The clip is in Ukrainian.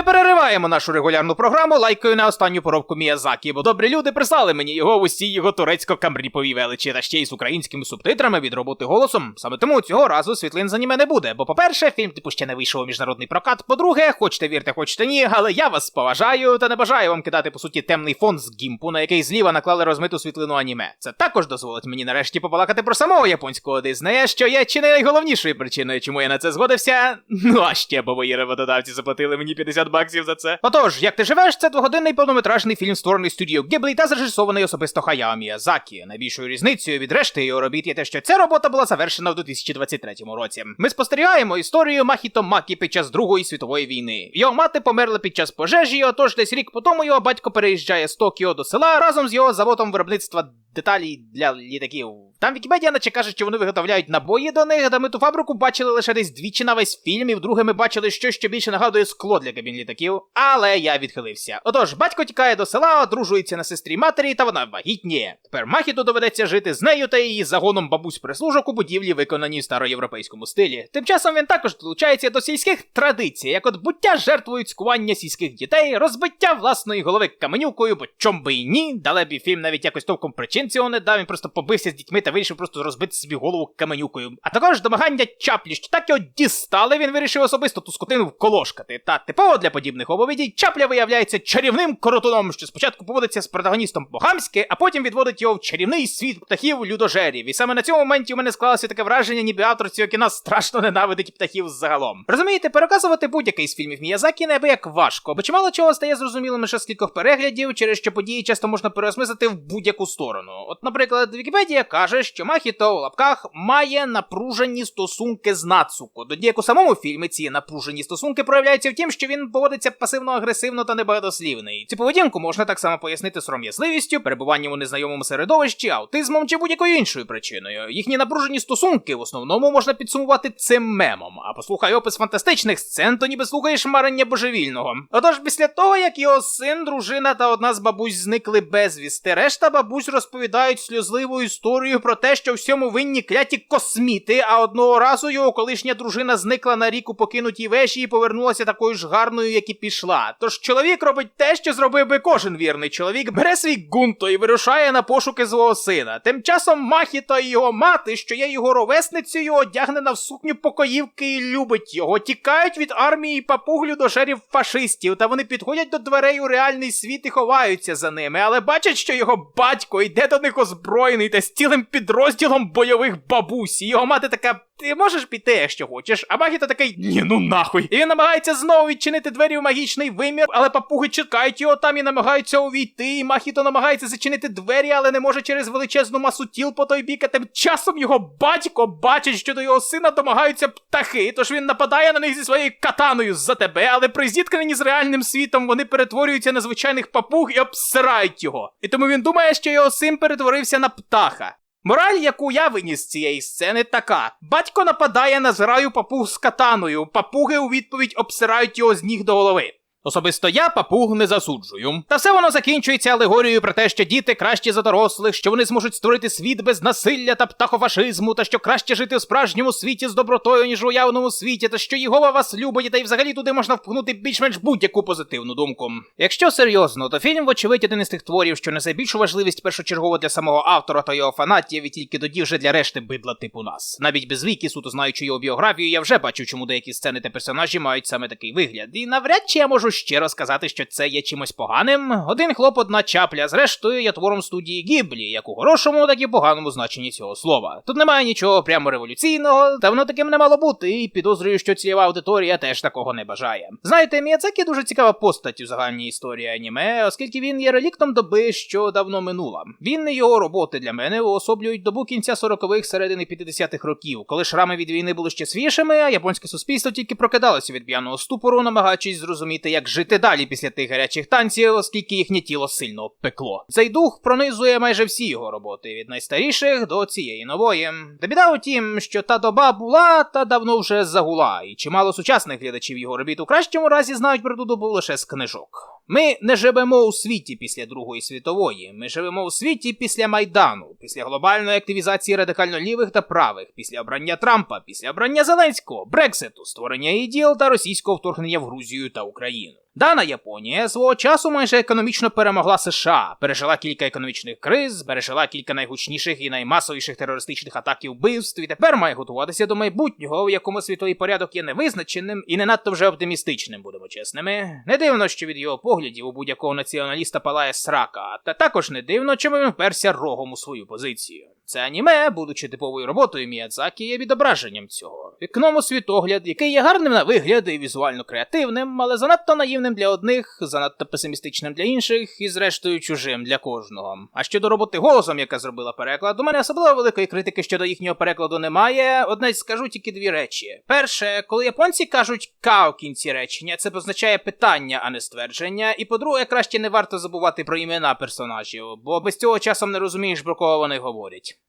Ми перериваємо нашу регулярну програму лайкою на останню поробку Міязакі, бо добрі люди прислали мені його в усій його турецько-камріповій величі та ще й з українськими субтитрами від роботи голосом. Саме тому цього разу світлин з аніме не буде. Бо, по-перше, фільм типу ще не вийшов у міжнародний прокат. По-друге, хочете вірте, хочете ні, але я вас поважаю та не бажаю вам кидати по суті темний фон з гімпу, на який зліва наклали розмиту світлину аніме. Це також дозволить мені нарешті побалакати про самого японського Диснея, що є чи не найголовнішою причиною, чому я на це згодився. Ну а ще бо мої роботодавці заплатили мені 50 баксів за це. Отож, як ти живеш, це двогодинний повнометражний фільм, створений студією Гіблі та зрежисований особисто Хаяо Міязакі. Найбільшою різницею від решти його робіт є те, що ця робота була завершена в 2023 році. Ми спостерігаємо історію Махіто Макі під час Другої світової війни. Його мати померла під час пожежі, отож десь рік по тому його батько переїжджає з Токіо до села разом з його заводом виробництва деталей для літаків. Там Вікіпедія наче каже, що вони виготовляють набої до них, та ми ту фабрику бачили лише десь двічі на весь фільм, і вдруге ми бачили щось, що більше нагадує скло для кабін літаків. Але я відхилився. Отож, батько тікає до села, одружується на сестрі матері, та вона вагітніє. Тепер Махіту доведеться жити з нею та її загоном бабусь прислужок у будівлі, виконаній в староєвропейському стилі. Тим часом він також долучається до сільських традицій, як от буття жертвою цькування сільських дітей, розбиття власної голови каменюкою, бо чом би й ні, далебі фільм навіть якось товком причин цього не дав, він просто побився з дітьми та вирішив просто розбити собі голову каменюкою. А також домагання чаплі, що так його дістали, він вирішив особисто ту скотину вколошкати. Та типово для подібних оповідей чапля виявляється чарівним коротуном, що спочатку поводиться з протагоністом по-хамськи, а потім відводить його в чарівний світ птахів людожерів. І саме на цьому моменті у мене склалося таке враження, ніби автор цього кіна страшно ненавидить птахів загалом. Розумієте, переказувати будь-який з фільмів Міязакі неабияк важко, бо чимало чого стає зрозумілим лише з кількох переглядів, через що події часто можна переосмислити в будь-яку сторону. От, наприклад, Вікіпедія каже, що Махіто у лапках має напружені стосунки з Нацуко. Тоді у самому фільмі ці напружені стосунки проявляються в тім, що він поводиться пасивно-агресивно та небагатослівний. Цю поведінку можна так само пояснити сором'язливістю, перебуванням у незнайомому середовищі, аутизмом чи будь-якою іншою причиною. Їхні напружені стосунки в основному можна підсумувати цим мемом. А послухай опис фантастичних сцен, то ніби слухаєш марення божевільного. Отож, після того, як його син, дружина та одна з бабусь зникли безвісти, решта бабусь розповідають сльозливу історію про те, що всьому винні кляті косміти, а одного разу його колишня дружина зникла на рік у покинутій вежі і повернулася такою ж гарною, як і пішла. Тож чоловік робить те, що зробив би кожен вірний чоловік, бере свій гунто і вирушає на пошуки свого сина. Тим часом Махіто і його мати, що є його ровесницею, одягнена в сукню покоївки і любить його, тікають від армії папуглю до шерів фашистів, та вони підходять до дверей у реальний світ і ховаються за ними, але бачать, що його батько йде до них озброєний та з цілим підрозділом бойових бабусь. І його мати така. Ти можеш піти, якщо хочеш, а Магіто такий ні, ну нахуй. І він намагається знову відчинити двері в магічний вимір, але папуги чекають його там і намагаються увійти. І Махіто намагається зачинити двері, але не може через величезну масу тіл по той бік. А тим часом його батько бачить, що до його сина домагаються птахи. Тож він нападає на них зі своєю катаною за тебе, але при зіткненні з реальним світом вони перетворюються на звичайних папуг і обсирають його. І тому він думає, що його син перетворився на птаха. Мораль, яку я виніс з цієї сцени, така: батько нападає на зграю папуг з катаною, папуги у відповідь обсирають його з ніг до голови. Особисто я папуг не засуджую. Та все воно закінчується алегорією про те, що діти кращі за дорослих, що вони зможуть створити світ без насилля та птахофашизму, та що краще жити в справжньому світі з добротою, ніж у уявному світі, та що Єгова вас любить, та й взагалі туди можна впхнути більш-менш будь-яку позитивну думку. Якщо серйозно, то фільм, вочевидь, один із тих творів, що несе більшу важливість першочергово для самого автора та його фанатів, і тільки тоді вже для решти бидла типу нас. Навіть без віки, суто знаючи його біографію, я вже бачив, чому деякі сцени та персонажі мають саме такий вигляд. І навряд чи я можу щиро сказати, що це є чимось поганим. Один хлоп, одна чапля, зрештою, є твором студії Гіблі, як у хорошому, так і поганому значенні цього слова. Тут немає нічого прямо революційного, та воно таким не мало бути, і підозрюю, що цільова аудиторія теж такого не бажає. Знаєте, Міядзакі дуже цікава постать у загальній історії аніме, оскільки він є реліктом доби, що давно минула. Він і його роботи для мене уособлюють добу кінця 40-х, середини 50-х років, коли шрами від війни були ще свіжими, а японське суспільство тільки прокидалося від п'яного ступору, намагаючись зрозуміти, як жити далі після тих гарячих танців, оскільки їхнє тіло сильно пекло. Цей дух пронизує майже всі його роботи, від найстаріших до цієї нової. Та біда у тім, що та доба була та давно вже загула, і чимало сучасних глядачів його робіт у кращому разі знають про ту добу лише з книжок. Ми не живемо у світі після Другої світової. Ми живемо у світі після Майдану, після глобальної активізації радикально лівих та правих, після обрання Трампа, після обрання Зеленського, Брекситу, створення іділ та російського вторгнення в Грузію та Україну. Дана Японія свого часу майже економічно перемогла США, пережила кілька економічних криз, пережила кілька найгучніших і наймасовіших терористичних атак і вбивств, і тепер має готуватися до майбутнього, в якому світовий порядок є невизначеним і не надто вже оптимістичним, будемо чесними. Не дивно, що від його поглядів у будь-якого націоналіста палає срака, та також не дивно, чому він вперся рогом у свою позицію. Це аніме, будучи типовою роботою Міядзакі, є відображенням цього. Вікном світогляд, який є гарним на вигляд і візуально креативним, але занадто наївним для одних, занадто песимістичним для інших і, зрештою, чужим для кожного. А щодо роботи голосом, яка зробила переклад, у мене особливо великої критики щодо їхнього перекладу немає. Одне скажу тільки дві речі. Перше, коли японці кажуть ка у кінці речення, це позначає питання, а не ствердження. І по-друге, краще не варто забувати про імена персонажів, бо без цього часом не розумієш, про кого вони говорять.